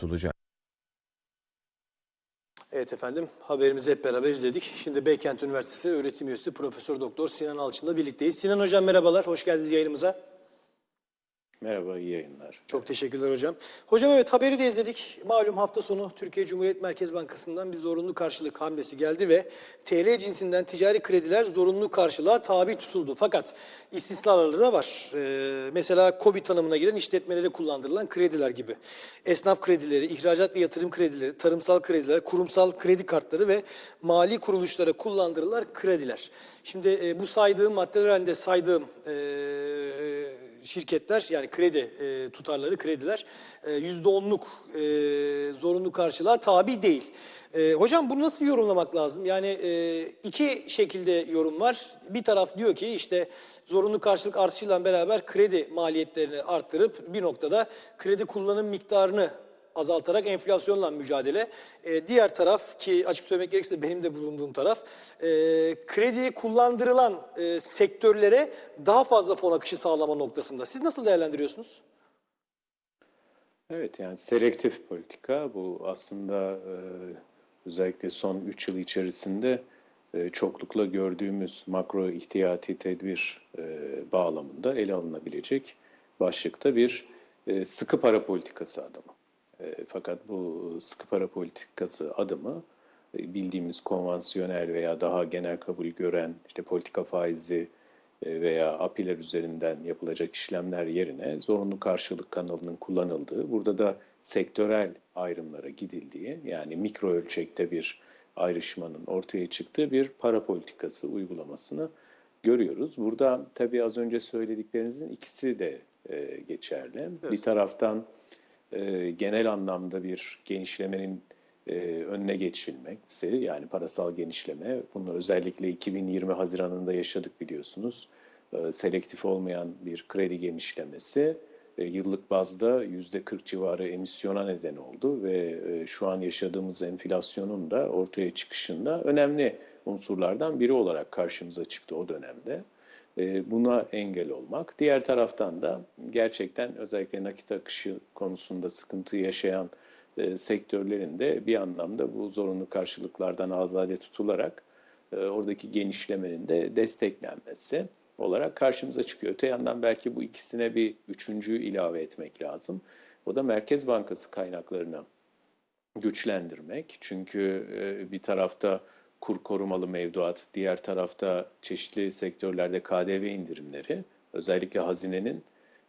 tutulacak. Evet efendim haberimizi hep beraber izledik. Şimdi Beykent Üniversitesi öğretim üyesi Profesör Doktor Sinan Alçın'la birlikteyiz. Sinan Hocam merhabalar, hoş geldiniz yayınımıza. Merhaba, iyi yayınlar. Çok teşekkürler hocam. Hocam evet haberi de izledik. Malum hafta sonu Türkiye Cumhuriyet Merkez Bankası'ndan bir zorunlu karşılık hamlesi geldi ve TL cinsinden ticari krediler zorunlu karşılığa tabi tutuldu. Fakat istisnaları da var. Ee, mesela KOBİ tanımına giren işletmelere kullandırılan krediler gibi. Esnaf kredileri, ihracat ve yatırım kredileri, tarımsal krediler, kurumsal kredi kartları ve mali kuruluşlara kullandırılan krediler. Şimdi e, bu saydığım maddeler saydığım e, şirketler yani kredi e, tutarları, krediler e, yüzde onluk e, zorunlu karşılığa tabi değil. E, hocam bunu nasıl yorumlamak lazım? Yani e, iki şekilde yorum var. Bir taraf diyor ki işte zorunlu karşılık artışıyla beraber kredi maliyetlerini arttırıp bir noktada kredi kullanım miktarını azaltarak enflasyonla mücadele. E, diğer taraf ki açık söylemek gerekirse benim de bulunduğum taraf e, krediyi kullandırılan e, sektörlere daha fazla fon akışı sağlama noktasında. Siz nasıl değerlendiriyorsunuz? Evet, yani selektif politika bu aslında e, özellikle son 3 yıl içerisinde e, çoklukla gördüğümüz makro ihtiyati tedbir e, bağlamında ele alınabilecek başlıkta bir e, sıkı para politikası adımı. E, fakat bu sıkı para politikası adımı e, bildiğimiz konvansiyonel veya daha genel kabul gören işte politika faizi e, veya API'ler üzerinden yapılacak işlemler yerine zorunlu karşılık kanalının kullanıldığı, burada da sektörel ayrımlara gidildiği yani mikro ölçekte bir ayrışmanın ortaya çıktığı bir para politikası uygulamasını görüyoruz. Burada tabii az önce söylediklerinizin ikisi de e, geçerli. Bir taraftan e, genel anlamda bir genişlemenin e, önüne geçilmesi yani parasal genişleme. Bunu özellikle 2020 Haziran'ında yaşadık biliyorsunuz. E, selektif olmayan bir kredi genişlemesi e, yıllık bazda %40 civarı emisyona neden oldu ve e, şu an yaşadığımız enflasyonun da ortaya çıkışında önemli unsurlardan biri olarak karşımıza çıktı o dönemde. E, buna engel olmak. Diğer taraftan da gerçekten özellikle nakit akışı konusunda sıkıntı yaşayan e, sektörlerin de bir anlamda bu zorunlu karşılıklardan azade tutularak e, oradaki genişlemenin de desteklenmesi olarak karşımıza çıkıyor. Öte yandan belki bu ikisine bir üçüncüyü ilave etmek lazım. O da Merkez Bankası kaynaklarını güçlendirmek. Çünkü e, bir tarafta kur korumalı mevduat, diğer tarafta çeşitli sektörlerde KDV indirimleri özellikle hazinenin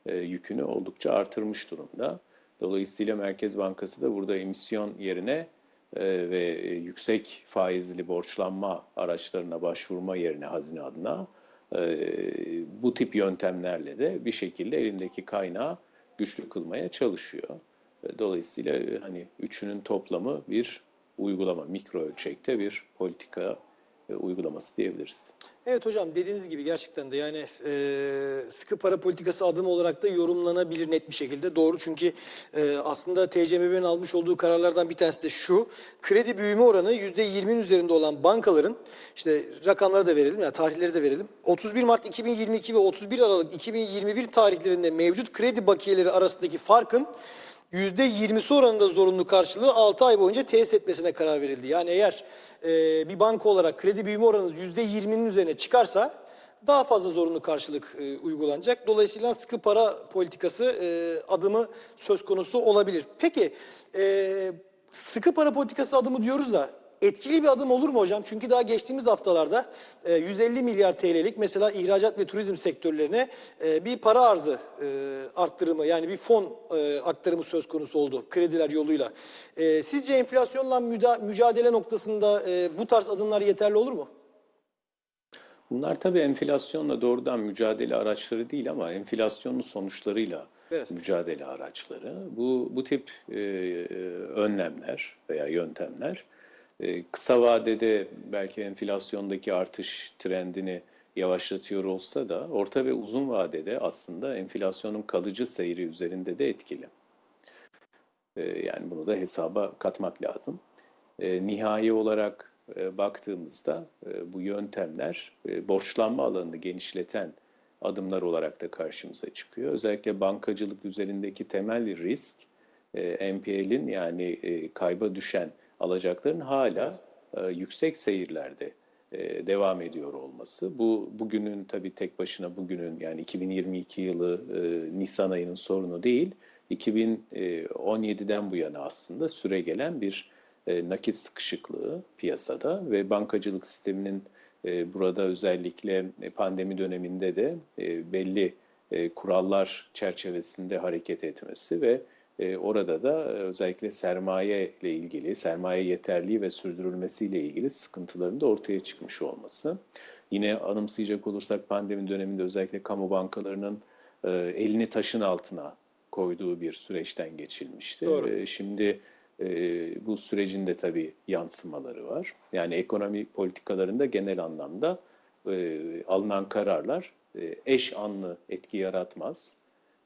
e, yükünü oldukça artırmış durumda. Dolayısıyla Merkez Bankası da burada emisyon yerine e, ve yüksek faizli borçlanma araçlarına başvurma yerine hazine adına e, bu tip yöntemlerle de bir şekilde elindeki kaynağı güçlü kılmaya çalışıyor. E, Dolayısıyla e, hani üçünün toplamı bir uygulama, mikro ölçekte bir politika e, uygulaması diyebiliriz. Evet hocam dediğiniz gibi gerçekten de yani e, sıkı para politikası adımı olarak da yorumlanabilir net bir şekilde. Doğru çünkü e, aslında TCMB'nin almış olduğu kararlardan bir tanesi de şu. Kredi büyüme oranı %20'nin üzerinde olan bankaların işte rakamları da verelim yani tarihleri de verelim. 31 Mart 2022 ve 31 Aralık 2021 tarihlerinde mevcut kredi bakiyeleri arasındaki farkın %20'si oranında zorunlu karşılığı 6 ay boyunca tesis etmesine karar verildi. Yani eğer e, bir banka olarak kredi büyüme oranı %20'nin üzerine çıkarsa daha fazla zorunlu karşılık e, uygulanacak. Dolayısıyla sıkı para politikası e, adımı söz konusu olabilir. Peki e, sıkı para politikası adımı diyoruz da etkili bir adım olur mu hocam? Çünkü daha geçtiğimiz haftalarda e, 150 milyar TL'lik mesela ihracat ve turizm sektörlerine e, bir para arzı e, arttırımı yani bir fon e, aktarımı söz konusu oldu krediler yoluyla. E, sizce enflasyonla mücadele noktasında e, bu tarz adımlar yeterli olur mu? Bunlar tabii enflasyonla doğrudan mücadele araçları değil ama enflasyonun sonuçlarıyla Evet. mücadele araçları. Bu, bu tip e, e, önlemler veya yöntemler e, kısa vadede belki enflasyondaki artış trendini yavaşlatıyor olsa da orta ve uzun vadede aslında enflasyonun kalıcı seyri üzerinde de etkili. E, yani bunu da hesaba katmak lazım. E, nihai olarak e, baktığımızda e, bu yöntemler e, borçlanma alanını genişleten adımlar olarak da karşımıza çıkıyor. Özellikle bankacılık üzerindeki temel risk NPL'in yani kayba düşen alacakların hala e, yüksek seyirlerde e, devam ediyor olması. Bu bugünün tabii tek başına bugünün yani 2022 yılı e, Nisan ayının sorunu değil. 2017'den bu yana aslında süre gelen bir e, nakit sıkışıklığı piyasada ve bankacılık sisteminin e, burada özellikle e, pandemi döneminde de e, belli e, kurallar çerçevesinde hareket etmesi ve e, orada da e, özellikle sermaye ile ilgili, sermaye yeterliği ve sürdürülmesiyle ilgili sıkıntıların da ortaya çıkmış olması. Yine anımsayacak olursak pandemi döneminde özellikle kamu bankalarının e, elini taşın altına koyduğu bir süreçten geçilmişti. Doğru. E, Şimdi e, bu sürecin de tabii yansımaları var. Yani ekonomi politikalarında genel anlamda e, alınan kararlar e, eş anlı etki yaratmaz.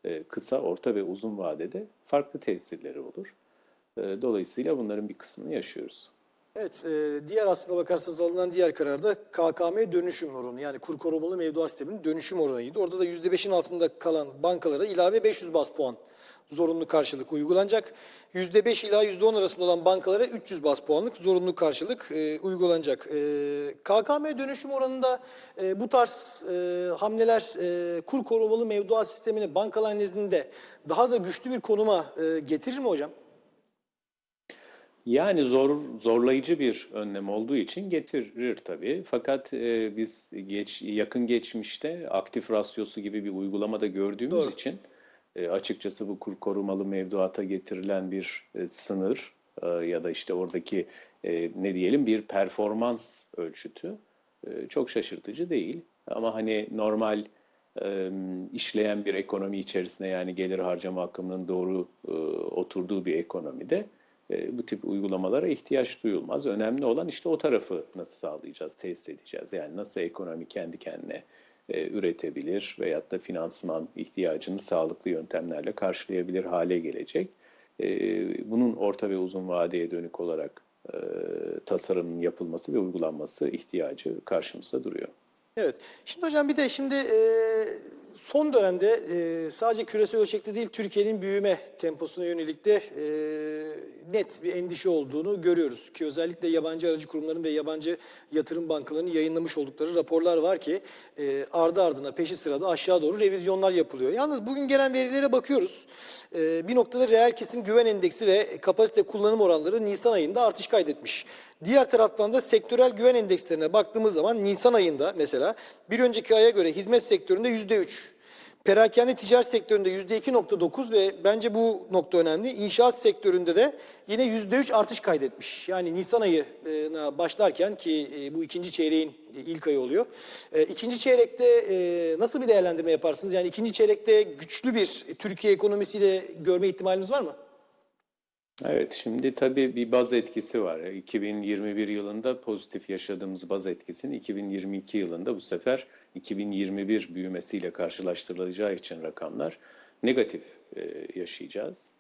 E, kısa, orta ve uzun vadede farklı tesirleri olur. E, dolayısıyla bunların bir kısmını yaşıyoruz. Evet, e, diğer aslında bakarsanız alınan diğer karar da KKM dönüşüm oranı yani kur korumalı mevduat sisteminin dönüşüm oranıydı. Orada da %5'in altında kalan bankalara ilave 500 bas puan zorunlu karşılık uygulanacak. %5 ila %10 arasında olan bankalara 300 bas puanlık zorunlu karşılık e, uygulanacak. E, KKM dönüşüm oranında e, bu tarz e, hamleler e, kur korumalı mevduat sistemini bankalar nezdinde daha da güçlü bir konuma e, getirir mi hocam? Yani zor zorlayıcı bir önlem olduğu için getirir tabii. Fakat e, biz geç yakın geçmişte aktif rasyosu gibi bir uygulamada gördüğümüz Doğru. için e, açıkçası bu kur korumalı mevduata getirilen bir e, sınır e, ya da işte oradaki e, ne diyelim bir performans ölçütü e, çok şaşırtıcı değil. Ama hani normal e, işleyen bir ekonomi içerisinde yani gelir harcama akımının doğru e, oturduğu bir ekonomide e, bu tip uygulamalara ihtiyaç duyulmaz. Önemli olan işte o tarafı nasıl sağlayacağız, tesis edeceğiz. Yani nasıl ekonomi kendi kendine e, üretebilir veyahut da finansman ihtiyacını sağlıklı yöntemlerle karşılayabilir hale gelecek. E, bunun orta ve uzun vadeye dönük olarak e, tasarımın yapılması ve uygulanması ihtiyacı karşımıza duruyor. Evet. Şimdi hocam bir de şimdi e, son dönemde e, sadece küresel ölçekte değil Türkiye'nin büyüme temposuna yönelik de e, net bir endişe olduğunu görüyoruz. Ki özellikle yabancı aracı kurumların ve yabancı yatırım bankalarının yayınlamış oldukları raporlar var ki e, ardı ardına peşi sırada aşağı doğru revizyonlar yapılıyor. Yalnız bugün gelen verilere bakıyoruz. E, bir noktada reel kesim güven endeksi ve kapasite kullanım oranları Nisan ayında artış kaydetmiş. Diğer taraftan da sektörel güven endekslerine baktığımız zaman Nisan ayında mesela bir önceki aya göre hizmet sektöründe yüzde üç, perakende ticaret sektöründe yüzde iki nokta dokuz ve bence bu nokta önemli. İnşaat sektöründe de yine yüzde üç artış kaydetmiş. Yani Nisan ayına başlarken ki e, bu ikinci çeyreğin ilk ayı oluyor. E, İkinci çeyrekte e, nasıl bir değerlendirme yaparsınız? Yani ikinci çeyrekte güçlü bir Türkiye ekonomisiyle görme ihtimaliniz var mı? Evet, şimdi tabii bir baz etkisi var. 2021 yılında pozitif yaşadığımız baz etkisini 2022 yılında bu sefer 2021 büyümesiyle karşılaştırılacağı için rakamlar negatif e, yaşayacağız.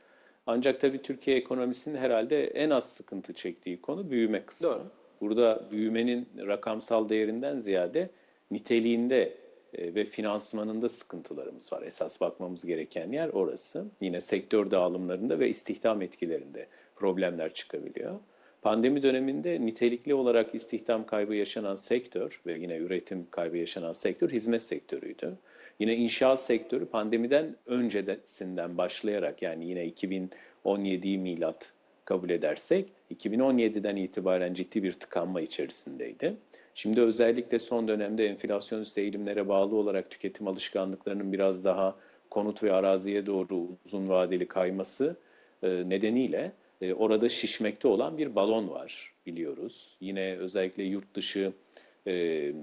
Ancak tabii Türkiye ekonomisinin herhalde en az sıkıntı çektiği konu büyüme kısmı. Doğru. Burada büyümenin rakamsal değerinden ziyade niteliğinde ve finansmanında sıkıntılarımız var. Esas bakmamız gereken yer orası. Yine sektör dağılımlarında ve istihdam etkilerinde problemler çıkabiliyor. Pandemi döneminde nitelikli olarak istihdam kaybı yaşanan sektör ve yine üretim kaybı yaşanan sektör hizmet sektörüydü. Yine inşaat sektörü pandemiden öncesinden başlayarak yani yine 2017'yi milat kabul edersek 2017'den itibaren ciddi bir tıkanma içerisindeydi. Şimdi özellikle son dönemde enflasyonist eğilimlere bağlı olarak tüketim alışkanlıklarının biraz daha konut ve araziye doğru uzun vadeli kayması e, nedeniyle e, orada şişmekte olan bir balon var biliyoruz. Yine özellikle yurt dışı e,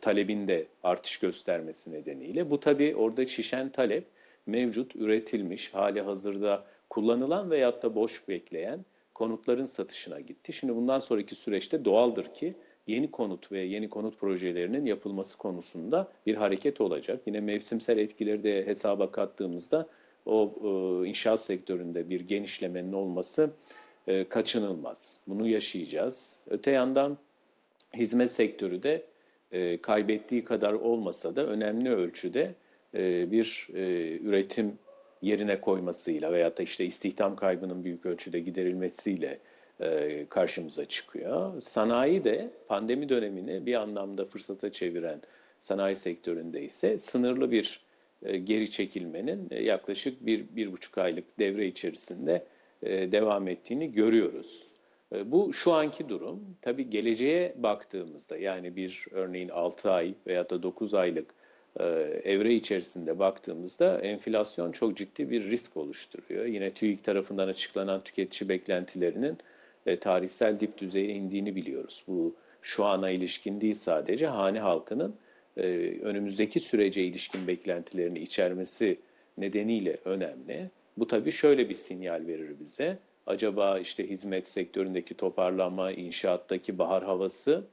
talebin de artış göstermesi nedeniyle. Bu tabii orada şişen talep mevcut üretilmiş hali hazırda kullanılan veyahut da boş bekleyen konutların satışına gitti. Şimdi bundan sonraki süreçte doğaldır ki yeni konut ve yeni konut projelerinin yapılması konusunda bir hareket olacak. Yine mevsimsel etkileri de hesaba kattığımızda o e, inşaat sektöründe bir genişlemenin olması e, kaçınılmaz. Bunu yaşayacağız. Öte yandan hizmet sektörü de e, kaybettiği kadar olmasa da önemli ölçüde e, bir e, üretim yerine koymasıyla veyahut da işte istihdam kaybının büyük ölçüde giderilmesiyle karşımıza çıkıyor. Sanayi de pandemi dönemini bir anlamda fırsata çeviren sanayi sektöründe ise sınırlı bir e, geri çekilmenin e, yaklaşık bir, bir buçuk aylık devre içerisinde e, devam ettiğini görüyoruz. E, Bu şu anki durum. Tabii geleceğe baktığımızda yani bir örneğin 6 ay veya da 9 aylık e, evre içerisinde baktığımızda enflasyon çok ciddi bir risk oluşturuyor. Yine TÜİK tarafından açıklanan tüketici beklentilerinin e, tarihsel dip düzeye indiğini biliyoruz. Bu şu ana ilişkin değil sadece hane halkının e, önümüzdeki sürece ilişkin beklentilerini içermesi nedeniyle önemli. Bu tabii şöyle bir sinyal verir bize. Acaba işte hizmet sektöründeki toparlanma, inşaattaki bahar havası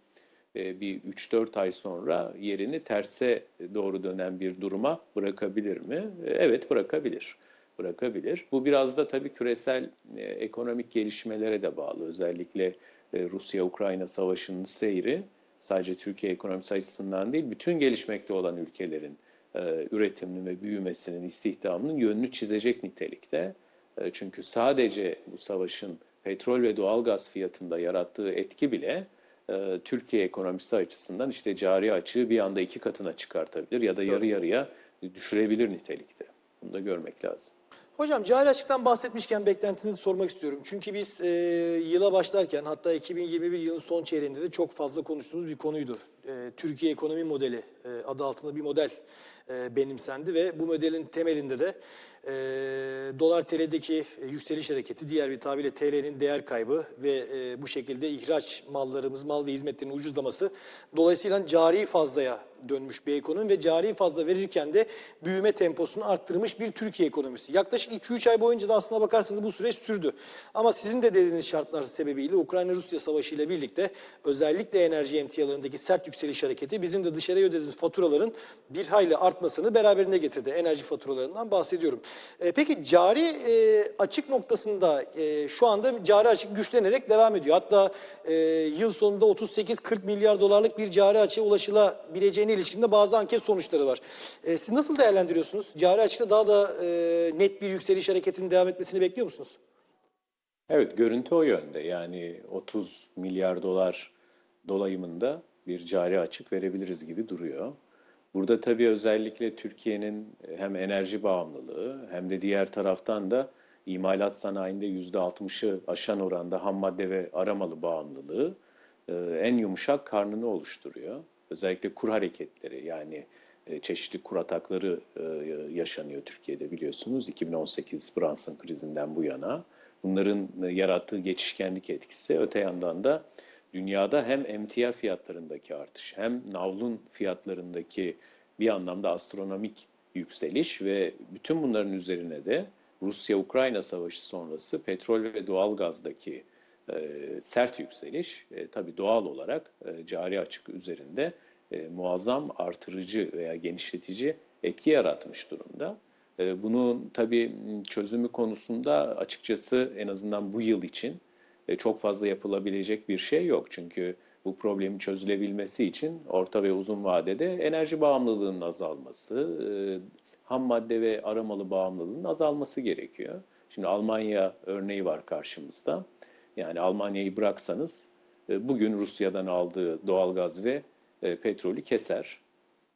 e, bir 3-4 ay sonra yerini terse doğru dönen bir duruma bırakabilir mi? Evet bırakabilir. Bırakabilir. Bu biraz da tabii küresel e, ekonomik gelişmelere de bağlı. Özellikle e, Rusya-Ukrayna savaşının seyri sadece Türkiye ekonomisi açısından değil, bütün gelişmekte olan ülkelerin e, üretiminin ve büyümesinin, istihdamının yönünü çizecek nitelikte. E, çünkü sadece bu savaşın petrol ve doğalgaz fiyatında yarattığı etki bile e, Türkiye ekonomisi açısından işte cari açığı bir anda iki katına çıkartabilir ya da yarı yarıya düşürebilir nitelikte. Bunu da görmek lazım. Hocam cari açıktan bahsetmişken beklentinizi sormak istiyorum. Çünkü biz e, yıla başlarken hatta 2021 yılın son çeyreğinde de çok fazla konuştuğumuz bir konuydu. E, Türkiye ekonomi modeli e, adı altında bir model e, benimsendi ve bu modelin temelinde de dolar TL'deki yükseliş hareketi, diğer bir tabirle TL'nin değer kaybı ve bu şekilde ihraç mallarımız, mal ve hizmetlerin ucuzlaması dolayısıyla cari fazlaya dönmüş bir ekonomi ve cari fazla verirken de büyüme temposunu arttırmış bir Türkiye ekonomisi. Yaklaşık 2-3 ay boyunca da aslına bakarsanız bu süreç sürdü. Ama sizin de dediğiniz şartlar sebebiyle Ukrayna-Rusya savaşı ile birlikte özellikle enerji emtialarındaki sert yükseliş hareketi bizim de dışarıya ödediğimiz faturaların bir hayli artmasını beraberinde getirdi. Enerji faturalarından bahsediyorum. E, peki cari e, açık noktasında e, şu anda cari açık güçlenerek devam ediyor. Hatta e, yıl sonunda 38-40 milyar dolarlık bir cari açığa ulaşılabileceğine ilişkinde bazı anket sonuçları var. E, siz nasıl değerlendiriyorsunuz? Cari açıkta daha da e, net bir yükseliş hareketinin devam etmesini bekliyor musunuz? Evet, görüntü o yönde. Yani 30 milyar dolar dolayımında bir cari açık verebiliriz gibi duruyor. Burada tabii özellikle Türkiye'nin hem enerji bağımlılığı hem de diğer taraftan da imalat sanayinde %60'ı aşan oranda ham madde ve aramalı bağımlılığı e, en yumuşak karnını oluşturuyor. Özellikle kur hareketleri yani e, çeşitli kur atakları e, yaşanıyor Türkiye'de biliyorsunuz 2018 Brunson krizinden bu yana. Bunların e, yarattığı geçişkenlik etkisi öte yandan da dünyada hem emtia fiyatlarındaki artış hem navlun fiyatlarındaki bir anlamda astronomik yükseliş ve bütün bunların üzerine de Rusya-Ukrayna savaşı sonrası petrol ve doğalgazdaki e, sert yükseliş e, tabii doğal olarak e, cari açık üzerinde e, muazzam artırıcı veya genişletici etki yaratmış durumda. E, bunun tabii çözümü konusunda açıkçası en azından bu yıl için çok fazla yapılabilecek bir şey yok. Çünkü bu problemin çözülebilmesi için orta ve uzun vadede enerji bağımlılığının azalması, e, ham madde ve aramalı bağımlılığının azalması gerekiyor. Şimdi Almanya örneği var karşımızda. Yani Almanya'yı bıraksanız e, bugün Rusya'dan aldığı doğalgaz ve e, petrolü keser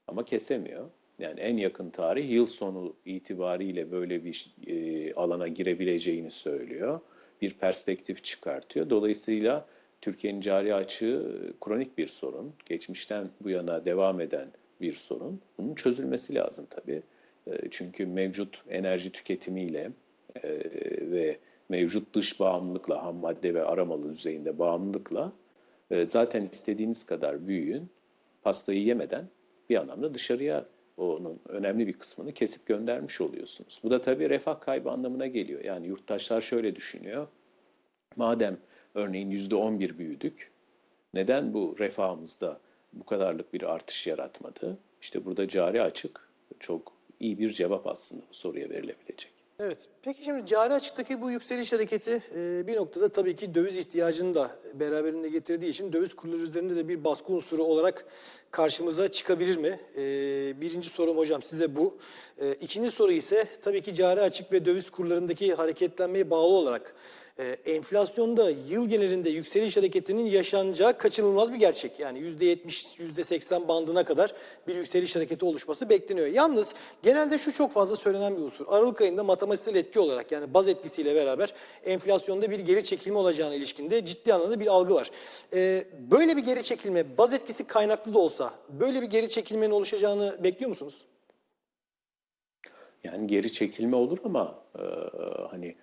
ama kesemiyor. Yani en yakın tarih yıl sonu itibariyle böyle bir e, alana girebileceğini söylüyor. Bir perspektif çıkartıyor. Dolayısıyla Türkiye'nin cari açığı e, kronik bir sorun. Geçmişten bu yana devam eden bir sorun. Bunun çözülmesi lazım tabii. E, çünkü mevcut enerji tüketimiyle e, ve mevcut dış bağımlılıkla, ham madde ve aramalı düzeyinde bağımlılıkla zaten istediğiniz kadar büyüyün, pastayı yemeden bir anlamda dışarıya onun önemli bir kısmını kesip göndermiş oluyorsunuz. Bu da tabii refah kaybı anlamına geliyor. Yani yurttaşlar şöyle düşünüyor. Madem örneğin yüzde on bir büyüdük, neden bu refahımızda bu kadarlık bir artış yaratmadı? İşte burada cari açık çok iyi bir cevap aslında bu soruya verilebilecek. Evet. Peki şimdi cari açıktaki bu yükseliş hareketi e, bir noktada tabii ki döviz ihtiyacını da beraberinde getirdiği için döviz kurları üzerinde de bir baskı unsuru olarak karşımıza çıkabilir mi? E, birinci sorum hocam size bu. E, ikinci soru ise tabii ki cari açık ve döviz kurlarındaki hareketlenmeye bağlı olarak e, enflasyonda yıl genelinde yükseliş hareketinin yaşanacağı kaçınılmaz bir gerçek. Yani %70, %80 bandına kadar bir yükseliş hareketi oluşması bekleniyor. Yalnız genelde şu çok fazla söylenen bir unsur. Aralık ayında matematiksel etki olarak yani baz etkisiyle beraber enflasyonda bir geri çekilme olacağına ilişkinde ciddi anlamda bir algı var. E, böyle bir geri çekilme baz etkisi kaynaklı da olsa böyle bir geri çekilmenin oluşacağını bekliyor musunuz? Yani geri çekilme olur ama e, hani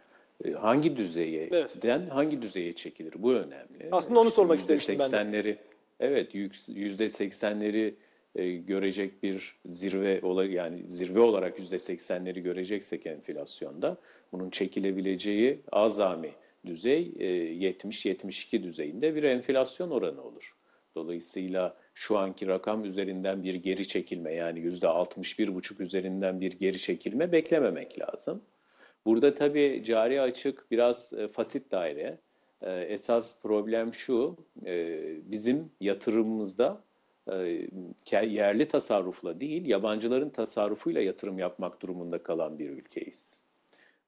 hangi düzeye, Evet. den hangi düzeye çekilir? Bu önemli. Aslında onu sormak istemiştim ben de. evet yüzde seksenleri e, görecek bir zirve olay yani zirve olarak yüzde seksenleri göreceksek enflasyonda bunun çekilebileceği azami düzey e, 70-72 düzeyinde bir enflasyon oranı olur. Dolayısıyla şu anki rakam üzerinden bir geri çekilme yani yüzde 61,5 üzerinden bir geri çekilme beklememek lazım. Burada tabii cari açık biraz e, fasit daire. E, esas problem şu, e, bizim yatırımımızda yerli tasarrufla değil, yabancıların tasarrufuyla yatırım yapmak durumunda kalan bir ülkeyiz.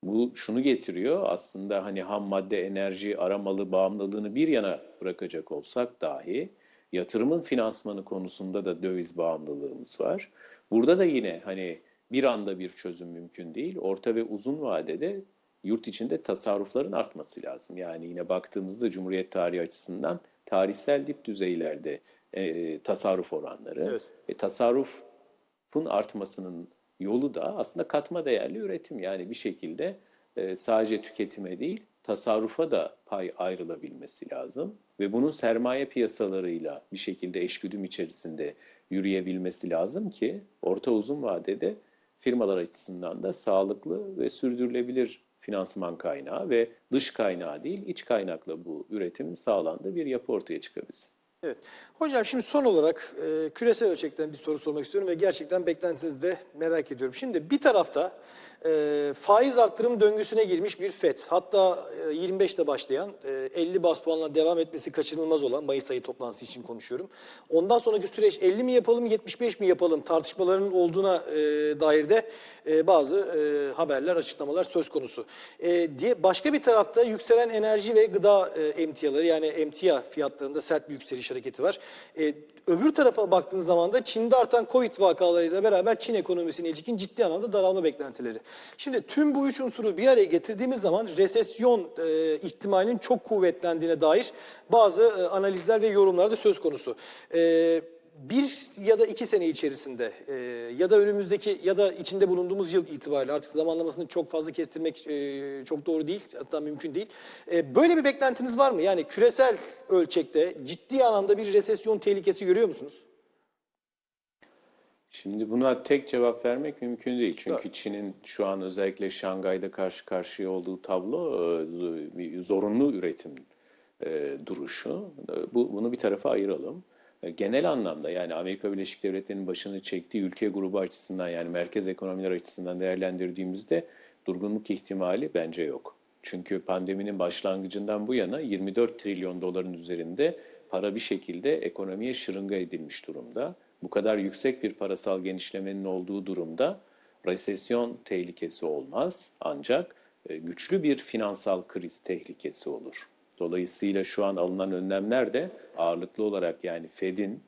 Bu şunu getiriyor aslında hani ham madde, enerji, aramalı bağımlılığını bir yana bırakacak olsak dahi yatırımın finansmanı konusunda da döviz bağımlılığımız var. Burada da yine hani bir anda bir çözüm mümkün değil. Orta ve uzun vadede yurt içinde tasarrufların artması lazım. Yani yine baktığımızda Cumhuriyet tarihi açısından tarihsel dip düzeylerde e, tasarruf oranları. Evet. E, tasarrufun artmasının yolu da aslında katma değerli üretim. Yani bir şekilde e, sadece tüketime değil tasarrufa da pay ayrılabilmesi lazım. Ve bunun sermaye piyasalarıyla bir şekilde eşgüdüm içerisinde yürüyebilmesi lazım ki orta uzun vadede firmalar açısından da sağlıklı ve sürdürülebilir finansman kaynağı ve dış kaynağı değil iç kaynakla bu üretimin sağlandığı bir yapı ortaya çıkabilsin. Evet. Hocam şimdi son olarak e, küresel ölçekten bir soru sormak istiyorum ve gerçekten beklentinizi de merak ediyorum. Şimdi bir tarafta e, faiz arttırım döngüsüne girmiş bir FED. Hatta e, 25'te başlayan e, 50 bas puanla devam etmesi kaçınılmaz olan Mayıs ayı toplantısı için konuşuyorum. Ondan sonraki süreç 50 mi yapalım 75 mi yapalım tartışmaların olduğuna e, dair de e, bazı e, haberler açıklamalar söz konusu. E, diye başka bir tarafta yükselen enerji ve gıda e, emtiaları yani emtia fiyatlarında sert bir yükseliş hareketi var. E, öbür tarafa baktığınız zaman da Çin'de artan Covid vakalarıyla beraber Çin ekonomisine ilişkin ciddi anlamda daralma beklentileri. Şimdi tüm bu üç unsuru bir araya getirdiğimiz zaman resesyon e, ihtimalinin çok kuvvetlendiğine dair bazı e, analizler ve yorumlar da söz konusu. E, bir ya da iki sene içerisinde e, ya da önümüzdeki ya da içinde bulunduğumuz yıl itibariyle artık zamanlamasını çok fazla kestirmek e, çok doğru değil hatta mümkün değil. E, böyle bir beklentiniz var mı? Yani küresel ölçekte ciddi anlamda bir resesyon tehlikesi görüyor musunuz? Şimdi buna tek cevap vermek mümkün değil. Çünkü Tabii. Çin'in şu an özellikle Şangay'da karşı karşıya olduğu tablo e, zorunlu üretim e, duruşu. E, Bu, bunu bir tarafa ayıralım. E, Genel anlamda yani Amerika Birleşik Devletleri'nin başını çektiği ülke grubu açısından yani merkez ekonomiler açısından değerlendirdiğimizde durgunluk ihtimali bence yok. Çünkü pandeminin başlangıcından bu yana 24 trilyon doların üzerinde para bir şekilde ekonomiye şırınga edilmiş durumda. Bu kadar yüksek bir parasal genişlemenin olduğu durumda resesyon tehlikesi olmaz ancak e, güçlü bir finansal kriz tehlikesi olur. Dolayısıyla şu an alınan önlemler de ağırlıklı olarak yani Fed'in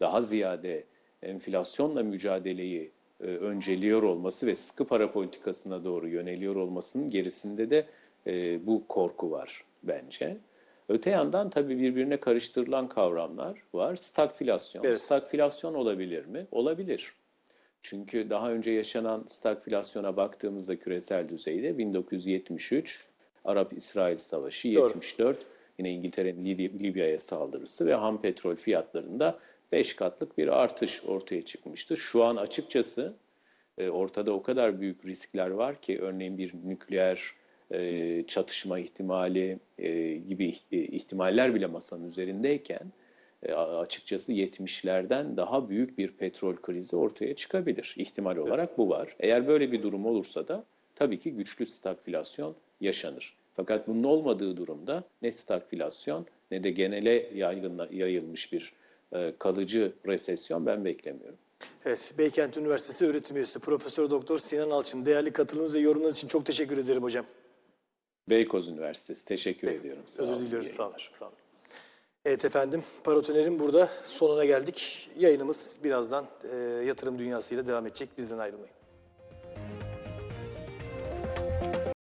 daha ziyade enflasyonla mücadeleyi e, önceliyor olması ve sıkı para politikasına doğru yöneliyor olmasının gerisinde de e, bu korku var bence. Öte yandan tabii birbirine karıştırılan kavramlar var. Stagflasyon. Evet. Stagflasyon olabilir mi? Olabilir. Çünkü daha önce yaşanan stagflasyona baktığımızda küresel düzeyde 1973 Arap-İsrail Savaşı, Doğru. 74 yine İngiltere'nin Lib- Libya'ya saldırısı ve ham petrol fiyatlarında 5 katlık bir artış ortaya çıkmıştı. Şu an açıkçası e, ortada o kadar büyük riskler var ki örneğin bir nükleer e, çatışma ihtimali e, gibi ih- ihtimaller bile masanın üzerindeyken açıkçası 70'lerden daha büyük bir petrol krizi ortaya çıkabilir. İhtimal olarak bu var. Eğer böyle bir durum olursa da tabii ki güçlü stagflasyon yaşanır. Fakat bunun olmadığı durumda ne stagflasyon ne de genele yaygınla, yayılmış bir e, kalıcı resesyon ben beklemiyorum. Evet, Beykent Üniversitesi öğretim üyesi Profesör Doktor Sinan Alçın değerli katılımınız ve yorumunuz için çok teşekkür ederim hocam. Beykoz Üniversitesi teşekkür ediyorum. Sağ Özür diliyoruz. Sağ olun. Sağ olun. Evet efendim, Paratoner'in burada sonuna geldik. Yayınımız birazdan e, yatırım dünyasıyla devam edecek. Bizden ayrılmayın.